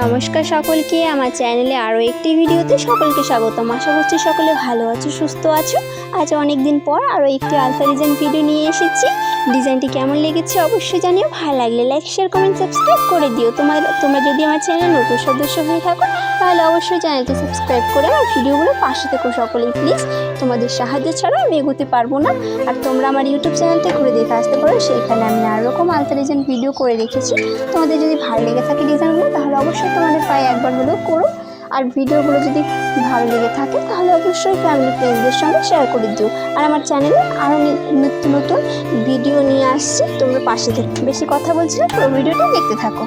নমস্কার সকলকে, আমার চ্যানেলে আরও একটি ভিডিওতে সকলকে স্বাগতম। আশা করছি সকলে ভালো আছো, সুস্থ আছো। আজ অনেক দিন পর আরও একটি আলফা ডিজাইন ভিডিও নিয়ে এসেছি। ডিজাইনটি কেমন লেগেছে অবশ্যই জানিও। ভালো লাগলে লাইক শেয়ার কমেন্ট সাবস্ক্রাইব করে দিও। তোমার, তোমরা যদি আমার চ্যানেল নতুন সদস্য হয়ে থাকো, তাহলে অবশ্যই চ্যানেলটি সাবস্ক্রাইব করে আমার ভিডিওগুলো পাশে থেকো সকলেই প্লিজ তোমাদের সাহায্য ছাড়া আমি এগোতে পারব না। আর তোমরা আমার ইউটিউব চ্যানেলটা ঘুরে দেখে আসতে পারো। সেখানে আমি নানা রকম আলতা ডিজাইন ভিডিও করে রেখেছি। তোমাদের যদি ভালো লেগে থাকে তাহলে অবশ্যই তোমাদের পায়ে একবার হলেও করো। আর ভিডিওগুলো যদি ভালো লেগে থাকে, তাহলে অবশ্যই ফ্যামিলি ফ্রেন্ডদের সঙ্গে শেয়ার করে দিও। আর আমার চ্যানেলে আরও নিত্য নতুন ভিডিও নিয়ে আসছি। তোমরা পাশে থেকে বেশি কথা বলছি না, পুরো ভিডিওটা দেখতে থাকো।